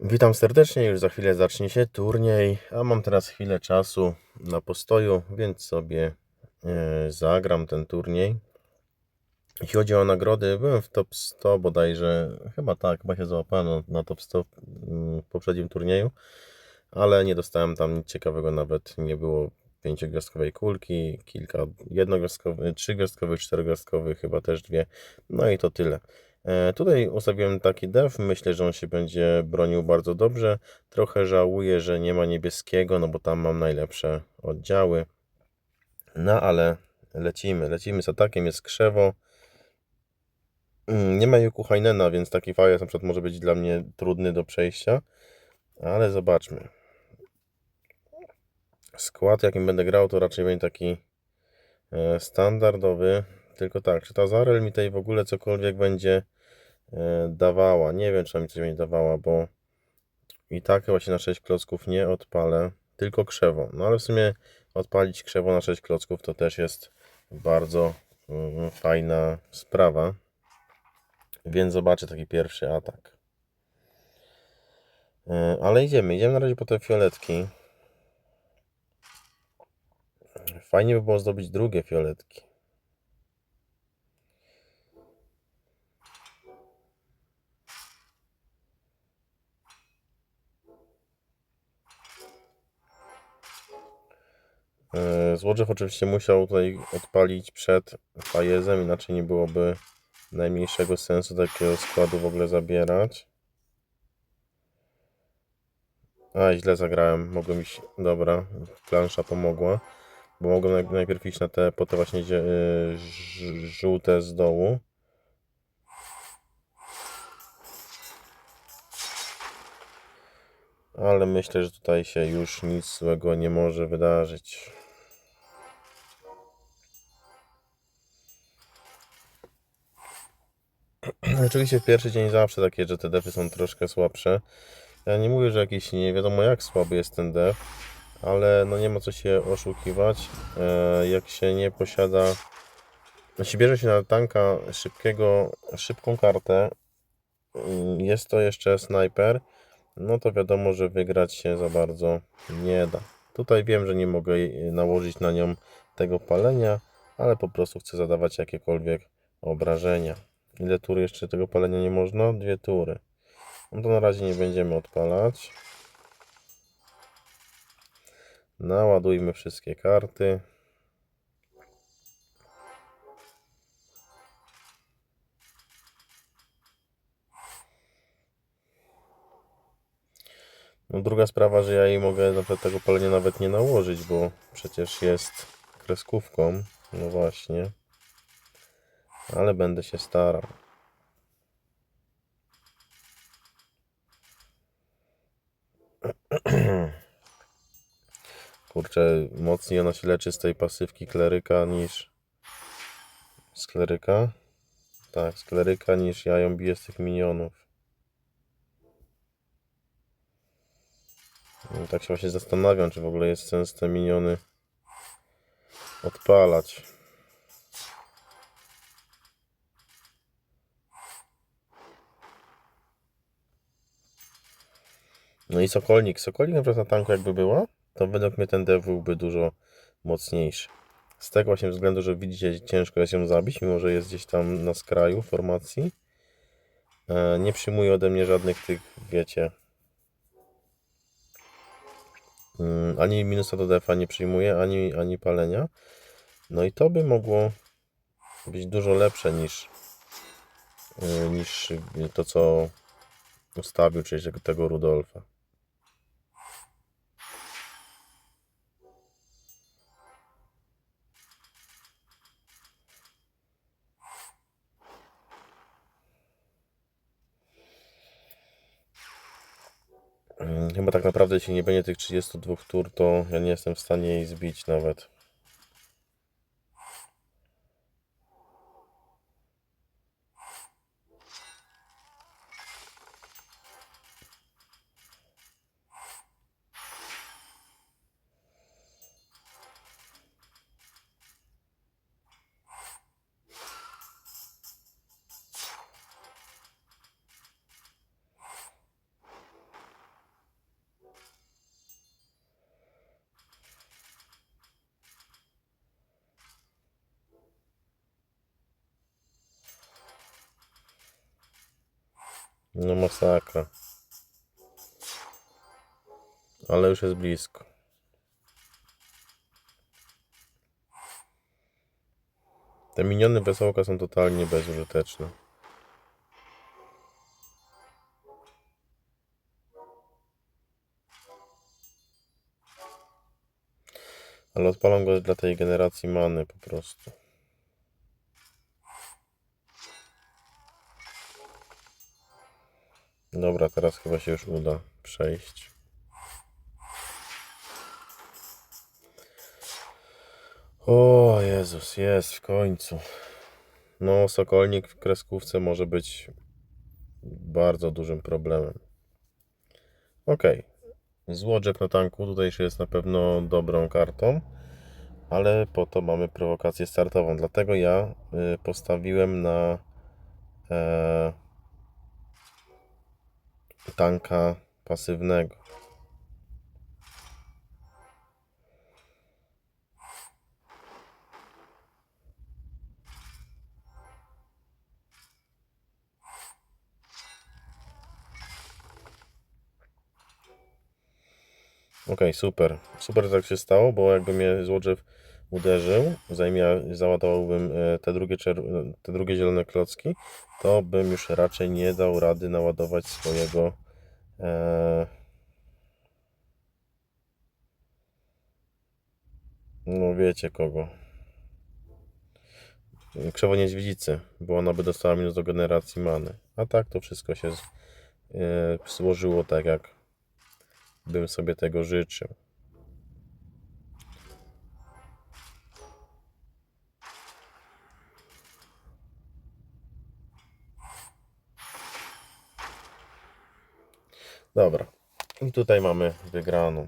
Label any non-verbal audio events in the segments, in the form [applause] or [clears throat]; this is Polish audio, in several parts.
Witam serdecznie, już za chwilę zacznie się turniej, a mam teraz chwilę czasu na postoju, więc sobie e, zagram ten turniej. Jeśli chodzi o nagrody, byłem w top 100 bodajże, chyba tak, chyba się załapałem na, top 100 mm, w poprzednim turnieju, ale nie dostałem tam nic ciekawego, nawet nie było pięciogwiazdkowej kulki, kilka jednogwiazdkowych, trzygwiazdkowych, czterogwiazdkowych, chyba też dwie, no i to tyle. E, Tutaj ustawiłem taki dev, myślę, że on się będzie bronił bardzo dobrze. Trochę żałuję, że nie ma niebieskiego, no bo tam mam najlepsze oddziały. No ale lecimy, lecimy z atakiem, jest krzewo. Mm, Nie ma Juku Heinena, więc taki fajaz na przykład może być dla mnie trudny do przejścia, ale zobaczmy. Skład, jakim będę grał, to raczej będzie taki e, standardowy. Tylko tak, czy ta Zarel mi tutaj w ogóle cokolwiek będzie e, dawała? Nie wiem, czy ona mi coś będzie dawała, bo i tak chyba się na 6 klocków nie odpalę, tylko krzewo. No ale w sumie odpalić krzewo na 6 klocków to też jest bardzo mm, fajna sprawa. Więc zobaczę taki pierwszy atak. E, Ale idziemy, idziemy na razie po te fioletki. Fajnie by było zdobyć drugie fioletki. E, Złodrzew oczywiście musiał tutaj odpalić przed fajezem, inaczej nie byłoby najmniejszego sensu takiego składu w ogóle zabierać. A, źle zagrałem. Mogłem iść. Dobra, plansza pomogła. Bo mogłem naj- najpierw iść na te, po te właśnie y, żółte z dołu. Ale myślę, że tutaj się już nic złego nie może wydarzyć. [clears throat] Oczywiście w pierwszy dzień zawsze takie, że te defy są troszkę słabsze. Ja nie mówię, że jakiś nie wiadomo jak słaby jest ten def, ale no nie ma co się oszukiwać. E, jak się nie posiada, jeśli bierze się na tanka szybkiego, szybką kartę, mm, jest to jeszcze snajper, no to wiadomo, że wygrać się za bardzo nie da. Tutaj wiem, że nie mogę nałożyć na nią tego palenia, ale po prostu chcę zadawać jakiekolwiek obrażenia. Ile tur jeszcze tego palenia nie można? Dwie tury. No to na razie nie będziemy odpalać. Naładujmy wszystkie karty. No druga sprawa, że ja jej mogę na tego palenia nawet nie nałożyć, bo przecież jest kreskówką. No właśnie. Ale będę się starał. [clears throat] Kurczę, mocniej ona się leczy z tej pasywki kleryka niż z kleryka. Tak, z kleryka niż ja ją biję z tych minionów. No, tak się właśnie zastanawiam, czy w ogóle jest sens te miniony odpalać. No i Sokolnik. Sokolnik na przykład na tanku jakby była, to według mnie ten dev byłby dużo mocniejszy. Z tego właśnie względu, że widzicie, ciężko jest ją zabić, mimo że jest gdzieś tam na skraju formacji. E, Nie przyjmuje ode mnie żadnych tych, wiecie, mm, ani minusa do defa nie przyjmuje, ani, ani palenia. No i to by mogło być dużo lepsze niż, y, niż to, co ustawił, czyli tego Rudolfa. Chyba tak naprawdę, jeśli nie będzie tych 32 tur, to ja nie jestem w stanie jej zbić nawet. No masakra. Ale już jest blisko. Te miniony wesołka są totalnie bezużyteczne. Ale odpalam go dla tej generacji many po prostu. Dobra, teraz chyba się już uda przejść. O Jezus, jest w końcu. No, Sokolnik w kreskówce może być bardzo dużym problemem. Ok. Złodziek na tanku tutejszy jest na pewno dobrą kartą, ale po to mamy prowokację startową. Dlatego ja y, postawiłem na e, tanka pasywnego. Okej, super. Super, że tak się stało, bo jakby mnie złodrzew uderzył, zanim załadowałbym e, te drugie, te drugie zielone klocki, to bym już raczej nie dał rady naładować swojego e, no wiecie kogo. Krzewo niedźwiedzicy, bo ona by dostała minus do generacji many. A tak to wszystko się z, e, złożyło tak, jak bym sobie tego życzył. Dobra. I tutaj mamy wygraną.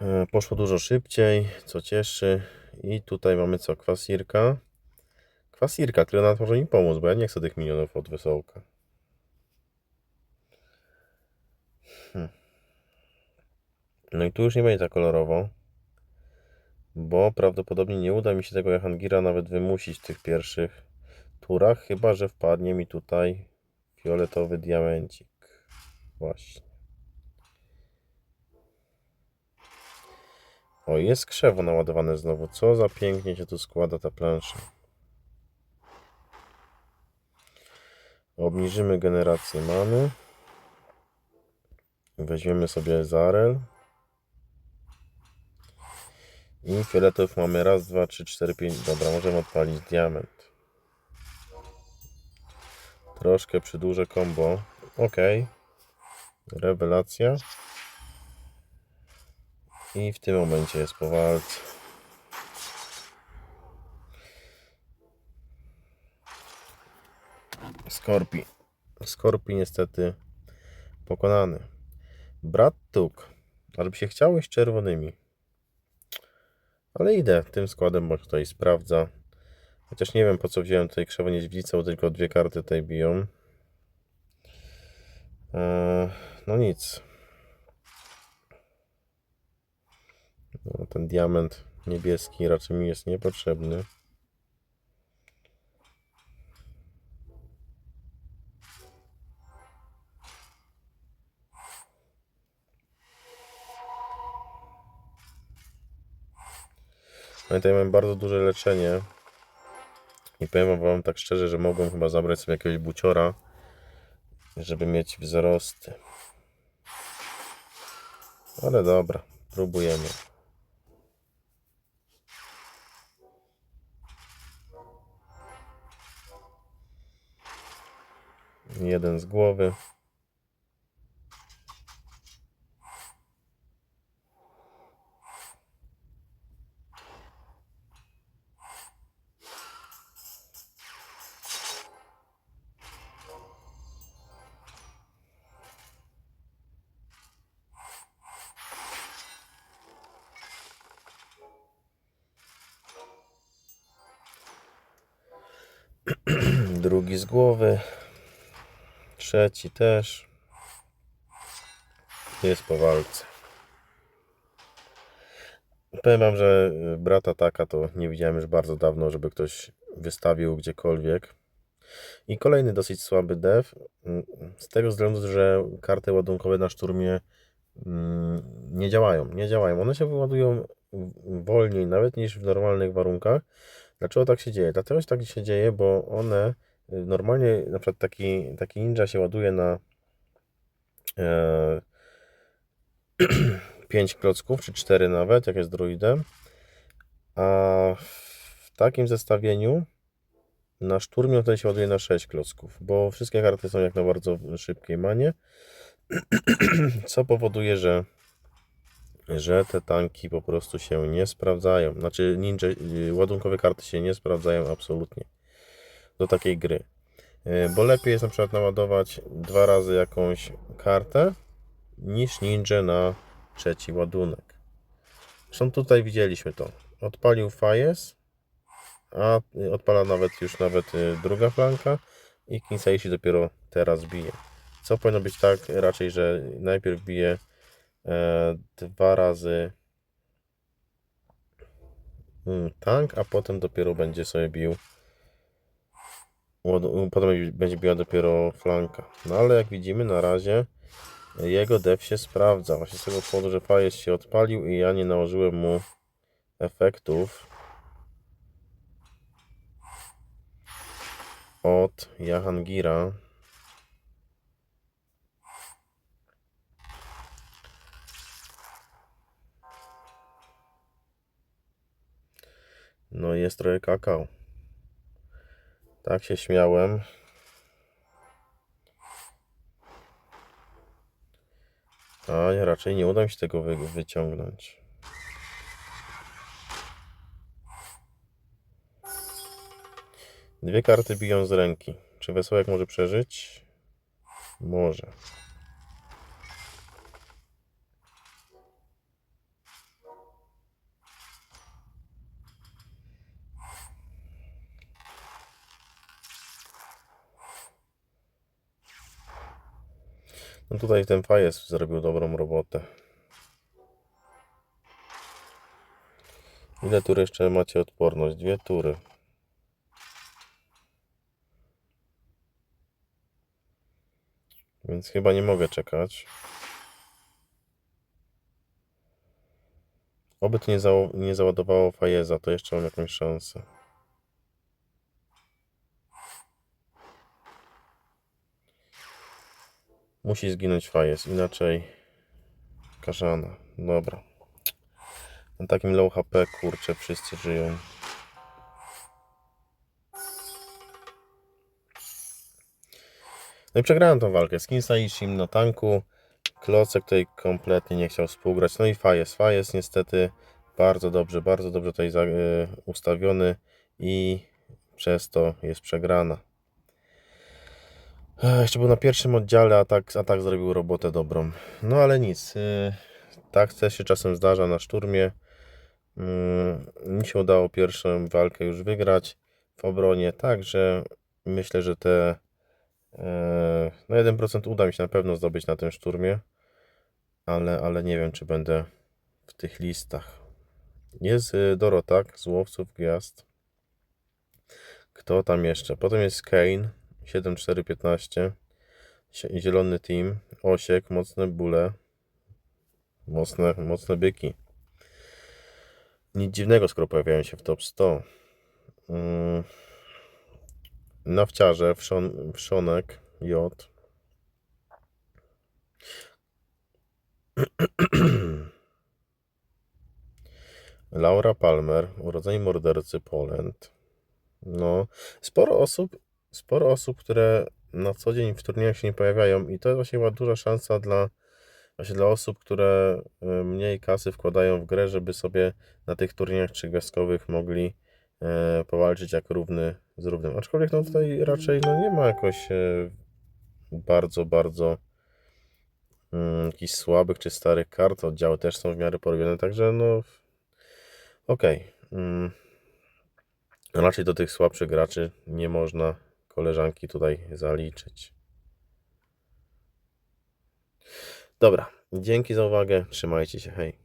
E, Poszło dużo szybciej, co cieszy. I tutaj mamy co? Kwasirka. Kwasirka, która nawet może mi pomóc, bo ja nie chcę tych minionów od wesołka. Hmm. No i tu już nie będzie tak kolorowo, bo prawdopodobnie nie uda mi się tego Jahangira nawet wymusić w tych pierwszych turach, chyba że wpadnie mi tutaj fioletowy diamencik. Właśnie. O, jest krzewo naładowane znowu. Co za pięknie się tu składa ta plansza. Obniżymy generację mamy. Weźmiemy sobie Zarel. I fioletów mamy raz, dwa, trzy, cztery, pięć. Dobra, możemy odpalić diament. Troszkę przydłużę combo. Ok. Rewelacja. I w tym momencie jest po walce. Skorpi. Skorpi niestety pokonany. Brat Tuk. Ale by się chciało iść czerwonymi. Ale idę tym składem, bo tutaj sprawdza. Chociaż nie wiem po co wziąłem tutaj krzewo niedźwiedzicę, bo tylko dwie karty tutaj biją. Eee, no nic. No, ten diament niebieski raczej mi jest niepotrzebny. Pamiętaj, mam bardzo duże leczenie. I powiem wam tak szczerze, że mogłem chyba zabrać sobie jakiegoś buciora, żeby mieć wzrosty. Ale dobra, próbujemy. Jeden z głowy. [clears throat] Drugi z głowy. Trzeci też. Jest po walce. Powiem Wam, że brata taka to nie widziałem już bardzo dawno, żeby ktoś wystawił gdziekolwiek. I kolejny dosyć słaby dev, z tego względu, że karty ładunkowe na szturmie mm, nie działają. Nie działają. One się wyładują wolniej nawet niż w normalnych warunkach. Dlaczego tak się dzieje? Dlatego tak się dzieje, bo one y, normalnie, na przykład taki, taki ninja się ładuje na e, [clears throat] 5 klocków, czy 4 nawet, jak jest druidem. A w takim zestawieniu na szturmie wtedy się ładuje na 6 klocków, bo wszystkie karty są jak na bardzo szybkiej manie, [clears throat] co powoduje, że, że te tanki po prostu się nie sprawdzają. Znaczy ninja, y, ładunkowe karty się nie sprawdzają absolutnie do takiej gry. Y, Bo lepiej jest na przykład naładować dwa razy jakąś kartę niż ninja na trzeci ładunek. Zresztą tutaj widzieliśmy to. Odpalił Fajes, a y, odpala nawet już nawet druga flanka i Kinsei dopiero teraz bije. Co powinno być tak raczej, że najpierw bije dwa razy mm, tank, a potem dopiero będzie sobie bił ładu- potem będzie biła dopiero flanka. No ale jak widzimy na razie jego dev się sprawdza. Właśnie z tego powodu, że Fajes się odpalił i ja nie nałożyłem mu efektów od Jahangira. No i jest trochę kakao. Tak się śmiałem. A raczej nie uda mi się tego wy wyciągnąć. Dwie karty biją z ręki. Czy Wesołek może przeżyć? Może. No tutaj ten Fajes zrobił dobrą robotę. Ile tur jeszcze macie odporność? Dwie tury. Więc chyba nie mogę czekać. Oby to nie, nie załadowało Fajeza, to jeszcze mam jakąś szansę. Musi zginąć Fajez, inaczej Kaszana. Dobra. Na takim low HP, kurczę, wszyscy żyją. No i przegrałem tą walkę. Skin Saishim na tanku. Klocek tutaj kompletnie nie chciał współgrać. No i Fajes. Fajes niestety bardzo dobrze, bardzo dobrze tutaj y, ustawiony i przez to jest przegrana. Jeszcze był na pierwszym oddziale, a tak, a tak zrobił robotę dobrą. No ale nic. y, Tak też się czasem zdarza na szturmie. Mm, Mi się udało pierwszą walkę już wygrać w obronie, także myślę, że te e, no 1% uda mi się na pewno zdobyć na tym szturmie, ale, ale nie wiem, czy będę w tych listach. Jest y, Dorotak z Łowców Gwiazd. Kto tam jeszcze? Potem jest Kane 7415. Sie- Zielony Team, Osiek, mocne bóle, mocne, mocne byki. Nic dziwnego, skoro pojawiają się w top 100. Mm. Nawciarze, wszon, Wszonek, J. Laura Palmer, urodzeni mordercy Poland. No, sporo osób, sporo osób, które na co dzień w turniejach się nie pojawiają i to właśnie była duża szansa dla właśnie dla osób, które y, mniej kasy wkładają w grę, żeby sobie na tych turniejach trzygwiazdkowych mogli e, powalczyć jak równy z równym. Aczkolwiek no tutaj raczej no nie ma jakoś e, bardzo, bardzo mm, jakichś słabych czy starych kart. Oddziały też są w miarę porobione, także no okej. Mm, raczej do tych słabszych graczy nie można koleżanki tutaj zaliczyć. Dobra, dzięki za uwagę, trzymajcie się, hej.